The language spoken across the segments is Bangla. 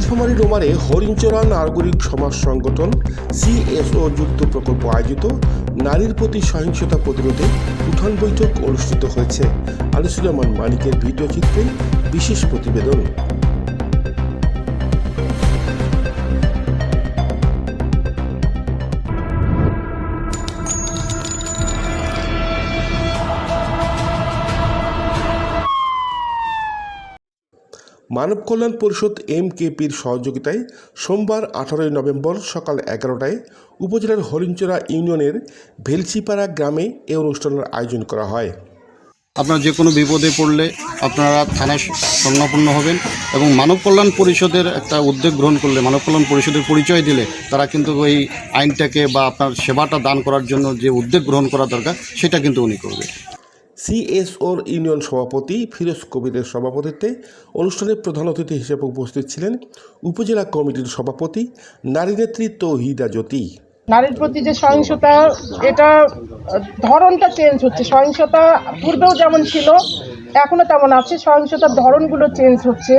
নীলফামারী রোমারে হরিণচরা নাগরিক সমাজ সংগঠন সিএসও যুক্ত প্রকল্প আয়োজিত নারীর প্রতি সহিংসতা প্রতিরোধে উঠান বৈঠক অনুষ্ঠিত হয়েছে। আলিসুজ্জামান মালিকের ভিডিও চিত্রে বিশেষ প্রতিবেদন। মানব কল্যাণ পরিষদ এম কেপির সহযোগিতায় সোমবার আঠারোই নভেম্বর সকাল এগারোটায় উপজেলার হরিণচরা ইউনিয়নের ভেলচিপাড়া গ্রামে এ অনুষ্ঠানের আয়োজন করা হয়। আপনার যে কোনো বিপদে পড়লে আপনারা থানায় স্বর্ণাপন্ন হবেন এবং মানব কল্যাণ পরিষদের একটা উদ্যোগ গ্রহণ করলে, মানব কল্যাণ পরিষদের পরিচয় দিলে তারা কিন্তু ওই আইনটাকে বা আপনার সেবাটা দান করার জন্য যে উদ্যোগ গ্রহণ করা দরকার, সেটা কিন্তু উনি করবে। সিএসওর ইউনিয়ন সভাপতি ফিরোজ কবিরের সভাপতিত্বে অনুষ্ঠানে প্রধান অতিথি হিসেবে উপস্থিত ছিলেন উপজেলা কমিটির সভাপতি নারী নেত্রী তৌহিদা জ্যোতি। নারীর প্রতি যে সহিংসতা, এটা ধরনটা চেঞ্জ হচ্ছে। সহিংসতা পূর্বেও যেমন ছিল এখনও তেমন আছে। সহিংসতার ধরনগুলো চেঞ্জ হচ্ছে।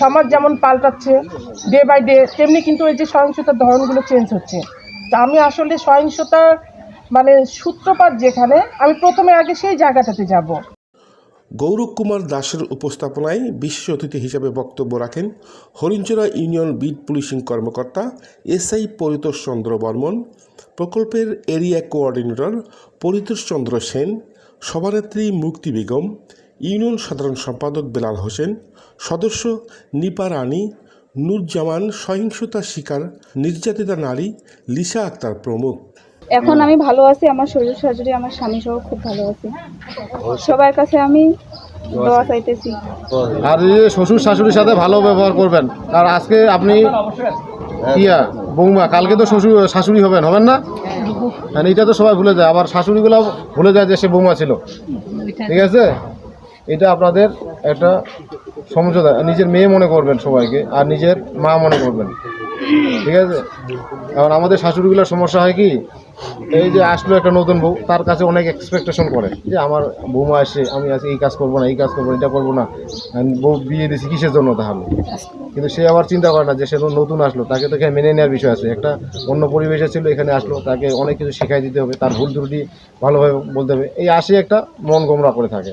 সমাজ যেমন পাল্টাচ্ছে ডে বাই ডে তেমনি কিন্তু এই যে সহিংসতার ধরনগুলো চেঞ্জ হচ্ছে। তা আমি আসলে সহিংসতার মানে সূত্রপাত যেখানে, আমি প্রথমে আগে সেই জায়গাটাতে যাব। গৌরব কুমার দাসের উপস্থাপনায় বিশেষ অতিথি হিসেবে বক্তব্য রাখেন হরিঞ্চরা ইউনিয়ন বিট পুলিশিং কর্মকর্তা এসআই পরিতোষ চন্দ্র বর্মন, প্রকল্পের এরিয়া কোঅর্ডিনেটর পরিতোষ চন্দ্র সেন সভানেত্রী মুক্তি বেগম, ইউনিয়ন সাধারণ সম্পাদক বেলাল হোসেন, সদস্য নিপা রানী, নুরজামান সহিংসতা শিকার, নির্যাতিতা নারী লিসা আক্তার প্রমুখ। এখন আমি ভালো আছি, আমার শ্বশুর শাশুড়ি, আমার স্বামী সহ খুব ভালো আছি। সবার কাছে আমি দোয়া চাইতেছি। আর এই যে শ্বশুর শাশুড়ির সাথে ভালো ব্যবহার করবেন, আর আজকে আপনি ইয়া, বৌমা, কালকে তো শ্বশুর, শাশুড়ি হবেন হবেন না? আর এটা তো সবাই ভুলে যায়, আবার শাশুড়িগুলো ভুলে যায় যে সে বৌমা ছিল। ঠিক আছে? এটা আপনাদের একটা সমঝোতা, নিজের মেয়ে মনে করবেন সবাইকে, আর নিজের মা মনে করবেন। ঠিক আছে? এখন আমাদের শাশুড়িগুলোর সমস্যা হয় কি? এই যে আসলো একটা নতুন বউ, তার কাছে অনেক এক্সপেকটেশন করে যে আমার বৌমা আসে, আমি আজকে এই কাজ করব না, এই কাজ করব এটা করব না। বউ বিয়ে দিয়েছি কিসের জন্য তাহলে? কিন্তু সে আবার চিন্তা করে না যে সে নতুন আসলো, তাকে তো এখানে মেনে নেওয়ার বিষয় আছে। একটা অন্য পরিবেশে ছিল, এখানে আসলো, তাকে অনেক কিছু শেখাই দিতে হবে, তার ভুল ত্রুটি ভালোভাবে বলতে হবে। এই আসে একটা মন গোমরা করে থাকে।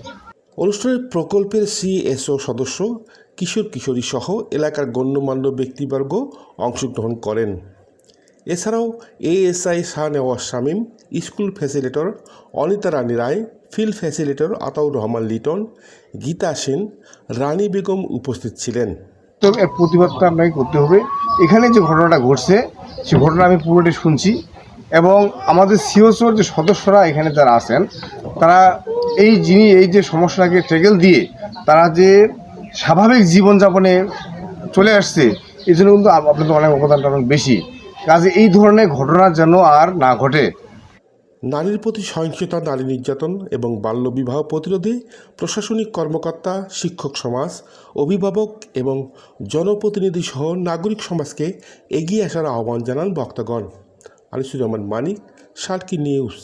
অনুষ্ঠানে প্রকল্পের সিএসও সদস্য কিশোর কিশোরী সহ এলাকার গণ্যমান্য ব্যক্তিবর্গ অংশগ্রহণ করেন। এছাড়াও ASI Shahnawaz Shamim, school facilitator Anita Rani Roy, field facilitator Ataur Rahman Liton, Geeta Sen, Rani Begum উপস্থিত ছিলেন। তো এর প্রতিবাদটা আপনাকে করতে হবে। এখানে যে ঘটনাটা ঘটছে, সে ঘটনা আমি পুরোটি শুনছি এবং আমাদের সিওসোর যে সদস্যরা এখানে যারা আছেন, তারা এই যিনি এই যে সমস্যাকে ট্রেগেল দিয়ে তারা যে স্বাভাবিক জীবনযাপনে চলে আসছে, এই জন্য কিন্তু আপনাদের অনেক অবদানটা অনেক বেশি। কাজে এই ধরনের ঘটনা যেন আর না ঘটে। নারীর প্রতি সহিংসতা, নারী নির্যাতন এবং বাল্যবিবাহ প্রতিরোধে প্রশাসনিক কর্মকর্তা, শিক্ষক সমাজ, অভিভাবক এবং জনপ্রতিনিধি সহ নাগরিক সমাজকে এগিয়ে আসার আহ্বান জানান বক্তাগণ। রহমান মানিক সার্কি নিউজ।